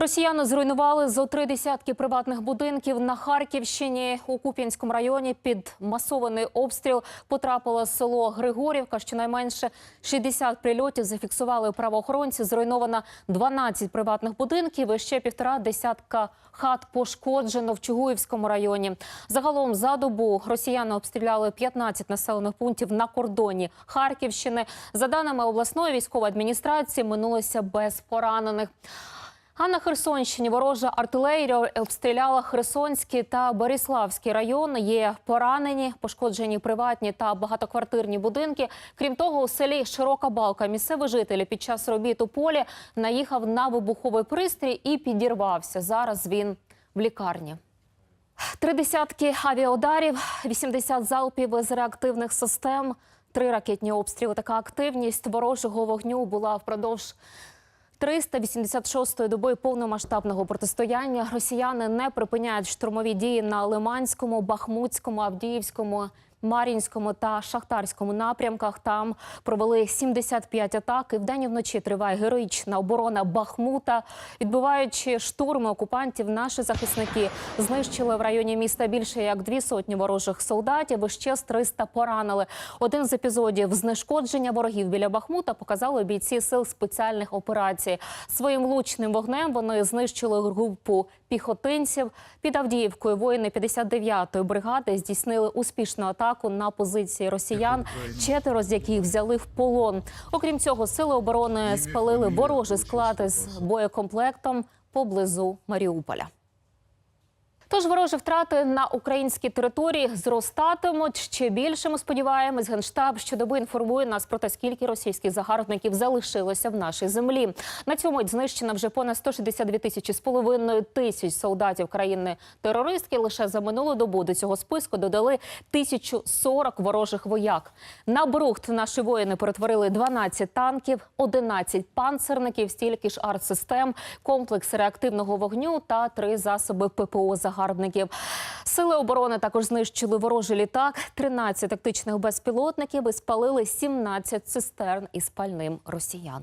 Росіяни зруйнували зо три десятки приватних будинків на Харківщині. У Куп'янському районі під масований обстріл потрапило село Григорівка. Щонайменше 60 прильотів зафіксували правоохоронці. Зруйновано 12 приватних будинків і ще півтора десятка хат пошкоджено в Чугуївському районі. Загалом за добу росіяни обстріляли 15 населених пунктів на кордоні Харківщини. За даними обласної військової адміністрації, минулося без поранених. А на Херсонщині ворожа артилерія обстріляла Херсонський та Бориславський райони. Є поранені, пошкоджені приватні та багатоквартирні будинки. Крім того, у селі Широка Балка місцевий житель під час робіт у полі наїхав на вибуховий пристрій і підірвався. Зараз він в лікарні. Три десятки авіаударів, 80 залпів із реактивних систем, три ракетні обстріли. Така активність ворожого вогню була впродовж 386-ї доби повномасштабного протистояння. Росіяни не припиняють штурмові дії на Лиманському, Бахмутському, Авдіївському. Мар'їнському та Шахтарському напрямках там провели 75 атак. І вдень і вночі триває героїчна оборона Бахмута. Відбиваючи штурми окупантів, наші захисники знищили в районі міста більше як дві сотні ворожих солдатів. І ще з 300 поранили. Один з епізодів знешкодження ворогів біля Бахмута показали бійці сил спеціальних операцій. Своїм влучним вогнем вони знищили групу піхотинців. Під Авдіївкою воїни 59-ї бригади здійснили успішну атаку на позиції росіян, четверо з яких взяли в полон. Окрім цього, сили оборони спалили ворожий склад із боєкомплектом поблизу Маріуполя. Тож ворожі втрати на українській території зростатимуть ще більше. Ми сподіваємось, генштаб щодоби інформує нас про те, скільки російських загарбників залишилося в нашій землі. На цьому знищено вже понад 162 тисячі з половиною тисяч солдатів країни терористки. Лише за минулу добу до цього списку додали 1040 ворожих вояк. На брухт наші воїни перетворили 12 танків, 11 панцерників, стільки ж артсистем, комплекс реактивного вогню та три засоби ППО загарбників. Сили оборони також знищили ворожий літак, 13 тактичних безпілотників і спалили 17 цистерн із пальним росіян.